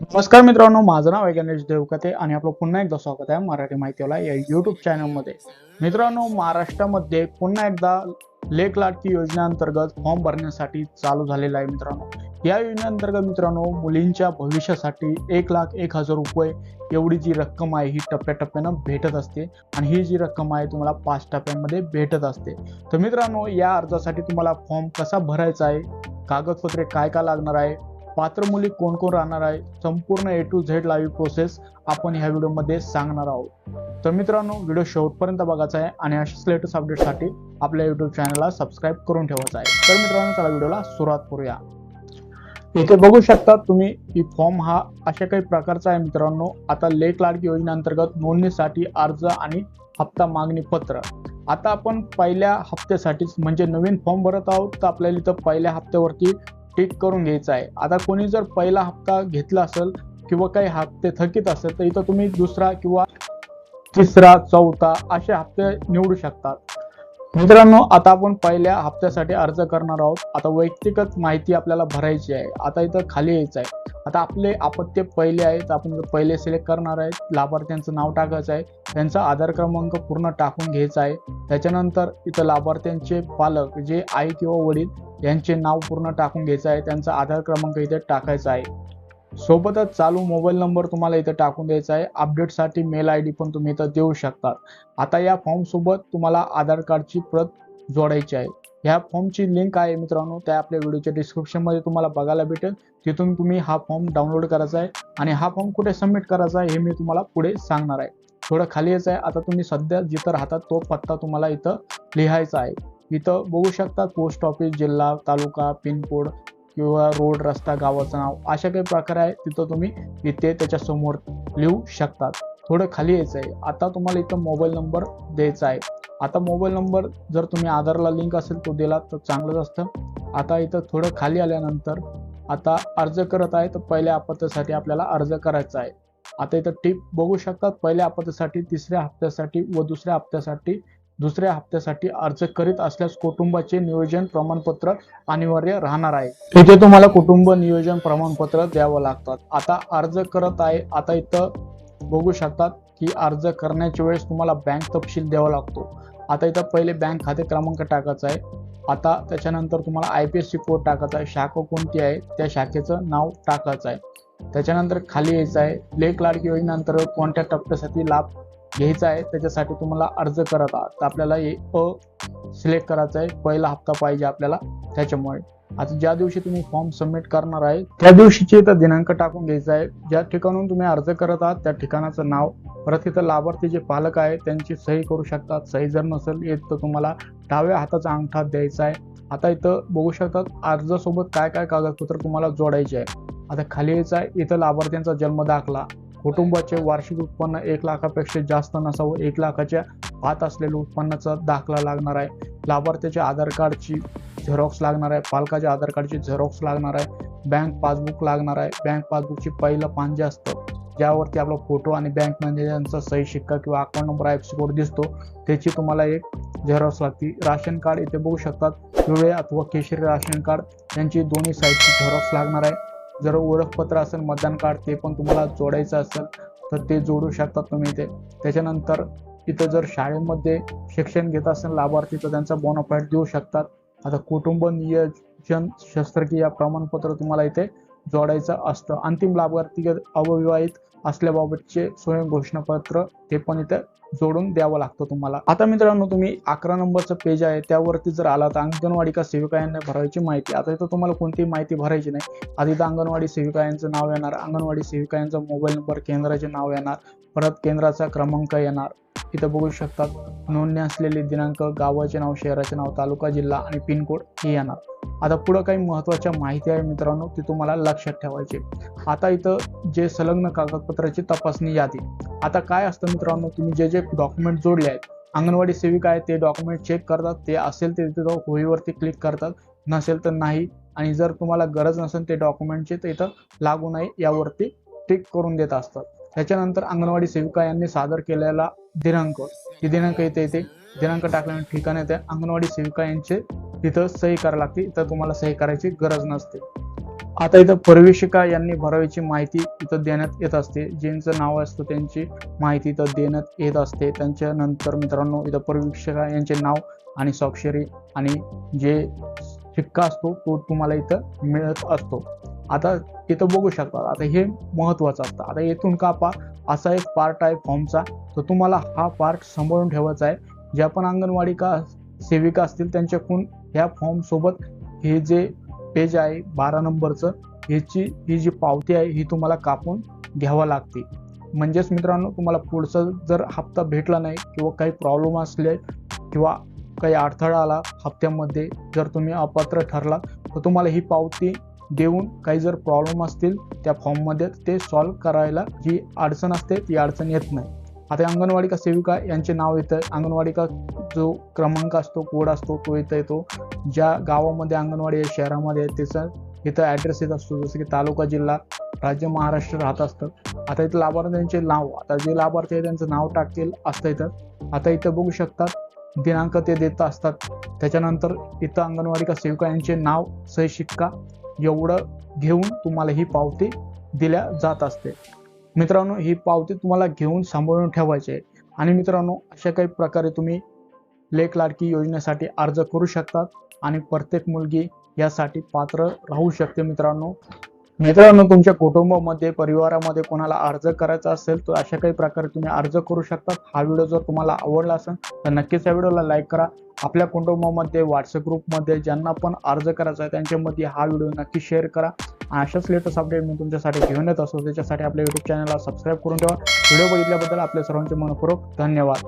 नमस्कार मित्रांनो माझं नाव आहे गणेश देवकते आणि आपलं पुन्हा एकदा स्वागत आहे मराठी माहितीला या युट्यूब चॅनलमध्ये मित्रांनो महाराष्ट्रामध्ये पुन्हा एकदा लेख लाडकी योजनेअंतर्गत फॉर्म भरण्यासाठी चालू झालेला आहे मित्रांनो. या योजनेअंतर्गत मित्रांनो मुलींच्या भविष्यासाठी एक लाख एक हजार रुपये एवढी जी रक्कम आहे ही टप्प्याटप्प्यानं भेटत असते आणि ही जी रक्कम आहे तुम्हाला पाच टप्प्यांमध्ये भेटत असते. तर मित्रांनो या अर्जासाठी तुम्हाला फॉर्म कसा भरायचा आहे कागदपत्रे काय काय लागणार आहे पात्र मुली कोण कोण राहणार आहे संपूर्ण A to Z live process आपण ह्या व्हिडिओमध्ये सांगणार आहोत. तर मित्रांनो व्हिडिओ शेवटपर्यंत बघायचा आहे आणि अशाच लेटेस्ट अपडेटसाठी आपल्या युट्यूब चॅनलला सबस्क्राईब करून ठेवायचा आहे. तर मित्रांनो चला व्हिडिओला सुरुवात करूया. इथे बघू शकता तुम्ही की फॉर्म हा अशा काही प्रकारचा आहे मित्रांनो. आता लेख लाडकी योजनेअंतर्गत नोंदणीसाठी अर्ज आणि हप्ता मागणी पत्र. आता आपण पहिल्या हप्त्यासाठीच म्हणजे नवीन फॉर्म भरत आहोत तर आपल्याला इथं पहिल्या हप्त्यावरती टिक करून घ्यायचा आहे. आता कोणी जर पहिला हप्ता घेतला असेल किंवा काही हप्ते थकीत असेल तर इथं तुम्ही दुसरा किंवा तिसरा चौथा असे हप्ते निवडू शकतात. मित्रांनो आता आपण पहिल्या हप्त्यासाठी अर्ज करणार आहोत. आता वैयक्तिकच माहिती आपल्याला भरायची आहे. आता इथं खाली यायचं आहे. आता आपले अपत्य पहिले आहेत आपण पहिले सिलेक्ट करणार आहे. लाभार्थ्यांचं नाव टाकायचं आहे. त्यांचा आधार क्रमांक पूर्ण टाकून घ्यायचा आहे. त्याच्यानंतर इथं लाभार्थ्यांचे पालक जे आई किंवा वडील यांचे नाव पूर्ण टाकून घ्यायचं आहे. त्यांचा आधार क्रमांक इथे टाकायचा आहे. सोबतच चालू मोबाईल नंबर तुम्हाला इथं टाकून द्यायचा आहे. अपडेटसाठी मेल आय डी पण तुम्ही इथं देऊ शकता. आता या फॉर्मसोबत तुम्हाला आधार कार्डची प्रत जोडायची आहे. ह्या फॉर्मची लिंक आहे मित्रांनो त्या आपल्या व्हिडिओच्या डिस्क्रिप्शनमध्ये तुम्हाला बघायला भेटेल. तिथून तुम्ही हा फॉर्म डाउनलोड करायचा आहे आणि हा फॉर्म कुठे सबमिट करायचा आहे हे मी तुम्हाला पुढे सांगणार आहे. थोडं खाली यायचं आहे. आता तुम्ही सध्या जिथं राहतात तो पत्ता तुम्हाला इथं लिहायचा आहे. इथं बघू शकता पोस्ट ऑफिस जिल्हा तालुका पिनकोड किंवा रोड रस्ता गावाचं नाव अशा काही प्रकार आहे तिथं तुम्ही इथे त्याच्यासमोर लिहू शकतात. थोडं खाली यायचं आहे आता तुम्हाला इथं मोबाईल नंबर द्यायचा आहे. आता मोबाईल नंबर जर तुम्ही आधारला लिंक असेल तो दिला तर चांगलंच असतं. आता इथं थोडं खाली आल्यानंतर आता अर्ज करत आहे तर पहिल्या आपत्तीसाठी आपल्याला अर्ज करायचा आहे. आता इथं टिप बघू शकतात. पहिल्या आपत्तीसाठी तिसऱ्या हप्त्यासाठी व दुसऱ्या हप्त्यासाठी दुसऱ्या हप्त्यासाठी अर्ज करीत असल्यास कुटुंबाचे नियोजन प्रमाणपत्र अनिवार्य राहणार आहे. इथे तुम्हाला कुटुंब नियोजन प्रमाणपत्र द्यावं लागतात. आता अर्ज करत आहे. आता इथं बघू शकतात की अर्ज करण्याच्या वेळेस तुम्हाला बँक तपशील द्यावा लागतो. आता इथं पहिले बँक खाते क्रमांक टाकायचा आहे. आता त्याच्यानंतर तुम्हाला I P S C code टाकायचा आहे. शाखा कोणती आहे? त्या शाखेचं नाव टाकायचं आहे. त्याच्यानंतर खाली यायचं आहे. लेख लाडकी योजनेअंतर्गत कोणत्या टप्प्यासाठी लाभ घ्यायचा आहे त्याच्यासाठी तुम्हाला अर्ज करत आहात. तर आपल्याला हे अ सिलेक्ट करायचं आहे. पहिला हप्ता पाहिजे आपल्याला त्याच्यामुळे. आता ज्या दिवशी तुम्ही फॉर्म सबमिट करणार आहे त्या दिवशीचे इथं दिनांक टाकून घ्यायचा आहे. ज्या ठिकाणून तुम्ही अर्ज करत आहात त्या ठिकाणाचं नाव परत इथं लाभार्थी जे पालक आहे त्यांची सही करू शकतात. सही जर नसेल येत तर तुम्हाला डाव्या हाताचा अंगठा द्यायचा आहे. आता इथं बघू शकतात अर्जासोबत काय काय कागदपत्र तुम्हाला जोडायचे आहे. आता खाली यायचं आहे इथं लाभार्थ्यांचा जन्म दाखला. कुटुंबाचे वार्षिक उत्पन्न एक लाखापेक्षा जास्त नसावं एक लाखाच्या आत असलेलं उत्पन्नाचा दाखला लागणार आहे. लाभार्थ्याच्या आधार कार्डची झेरॉक्स लागणार आहे. पालकाच्या आधार कार्डची झेरॉक्स लागणार आहे. बँक पासबुक लागणार आहे. बँक पासबुकची पहिलं पान जे असतं. ज्यावरती आपला फोटो आणि बँक मॅनेजरचा सही शिक्का किंवा अकाउंट नंबर आय कोड दिसतो त्याची तुम्हाला एक झेरॉक्स लागते. राशन कार्ड इथे बघू शकतात. पिवळे अथवा केशरी राशन कार्ड यांची दोन्ही साईडची झेरॉक्स लागणार आहे. जर ओळखपत्र असेल मतदान कार्ड ते पण तुम्हाला जोडायचं असेल तर ते जोडू शकतात तुम्ही ते त्याच्यानंतर इथं जर शाळेमध्ये शिक्षण घेत असेल लाभार्थी तर त्यांचा बोनाफाईड देऊ शकतात. आता कुटुंब नियोजन शस्त्रक्रिया प्रमाणपत्र तुम्हाला इथे जोडायचं असतं. अंतिम लाभार्थी अविवाहित असल्याबाबतचे स्वयं घोषणापत्र ते पण इथे जोडून द्यावं लागतं तुम्हाला. आता मित्रांनो तुम्ही अकरा नंबरचं पेज आहे त्यावरती जर आला तर अंगणवाडी का सेविका यांना भरायची माहिती आता इथं तुम्हाला कोणतीही माहिती भरायची नाही. आधी इथं अंगणवाडी सेविका यांचं नाव येणार अंगणवाडी सेविका यांचा मोबाईल नंबर केंद्राचे नाव येणार परत केंद्राचा क्रमांक येणार. इथं बघू शकतात नोंदणी असलेले दिनांक गावाचे नाव शहराचे नाव तालुका जिल्हा आणि पिनकोड हे येणार. आता पुढं काही महत्त्वाच्या माहिती आहे मित्रांनो ती तुम्हाला लक्षात ठेवायची आता इथं जे संलग्न कागदपत्राची तपासणी यादी. आता काय असतं मित्रांनो तुम्ही जे जे डॉक्युमेंट जोडले आहेत अंगणवाडी सेविका आहे ते डॉक्युमेंट चेक करतात ते असेल ते तिथं होईवरती क्लिक करतात नसेल तर नाही. आणि जर तुम्हाला गरज नसेल ते डॉक्युमेंटचे तर इथं लागू नाही यावरती टिक करून देत असतात. त्याच्यानंतर अंगणवाडी सेविका यांनी सादर केलेला दिनांक ही दिनांक इथे येते. दिनांक टाकल्याने ठिकाण येते. अंगणवाडी सेविका यांचे तिथं सही करायला लागते. इथं तुम्हाला सही करायची गरज नसते. आता इथं प्रवेशिका यांनी भरावीची माहिती इथं देण्यात येत असते. ज्यांचं नाव असतं त्यांची माहिती इथं देण्यात येत असते. त्यांच्यानंतर मित्रांनो इथं प्रवेशिका यांचे नाव आणि स्वाक्षरी आणि जे शिक्का असतो तो तुम्हाला इथं मिळत असतो. आता इथं बघू शकता आता हे महत्वाचं असतं. आता येथून कापा असा एक पार्ट आहे फॉर्मचा तर तुम्हाला हा पार्ट सांभाळून ठेवायचा आहे. ज्या पण अंगणवाडी का सेविका असतील त्यांच्याकडून ह्या फॉर्म सोबत हे जे पेज आहे बारा नंबरचं. ह्याची ही जी पावती आहे ही तुम्हाला कापून घ्यावं लागते. म्हणजेच मित्रांनो तुम्हाला पुढचा जर हप्ता भेटला नाही किंवा काही प्रॉब्लेम असले किंवा काही अडथळा आला हप्त्यामध्ये जर तुम्ही अपात्र ठरला तर तुम्हाला ही पावती देऊन काही जर प्रॉब्लेम असतील त्या फॉर्ममध्ये ते सॉल्व्ह करायला जी अडचण असते ती अडचण येत नाही. आता अंगणवाडी का सेविका यांचे नाव येतं अंगणवाडी का जो क्रमांक असतो कोड असतो तो इथं येतो. ज्या गावामध्ये अंगणवाडी आहे शहरामध्ये आहे त्याचा इथं ॲड्रेस येत असतो. जसं की तालुका जिल्हा राज्य महाराष्ट्र राहत असतं. आता इथं लाभार्थ्यांचे नाव आता जे लाभार्थी आहे त्यांचं नाव टाकतील असतं इथं. आता इथं बघू शकतात दिनांक ते देत असतात. त्याच्यानंतर इथं अंगणवाडी का सेविका यांचे नाव सही शिक्का एवढं घेऊन तुम्हाला ही पावती दिल्या जात असते. मित्रांनो ही पावती तुम्हाला घेऊन सांभाळून ठेवायची आहे. आणि मित्रांनो अशा काही प्रकारे तुम्ही लेख लाडकी योजनेसाठी अर्ज करू शकतात आणि प्रत्येक मुलगी यासाठी पात्र राहू शकते मित्रांनो. मित्रांनो तुमच्या कुटुंबामध्ये परिवारामध्ये कोणाला अर्ज करायचा असेल तर अशा काही प्रकारे तुम्ही अर्ज करू शकतात हा व्हिडिओ जर तुम्हाला आवडला असेल तर नक्कीच या व्हिडिओला लाईक करा. आपल्या कुटुंबामध्ये व्हॉट्सअप ग्रुपमध्ये ज्यांना पण अर्ज करायचा आहे त्यांच्यामध्ये हा व्हिडिओ नक्की शेअर करा. अशाच लेटेस्ट अपडेट मी तुमच्यासाठी घेऊन येत असतो. त्याच्यासाठी आपल्या युट्यूब चॅनलला सबस्क्राईब करून ठेवा. व्हिडिओ बघितल्याबद्दल आपल्या सर्वांचे मनपूर्वक धन्यवाद.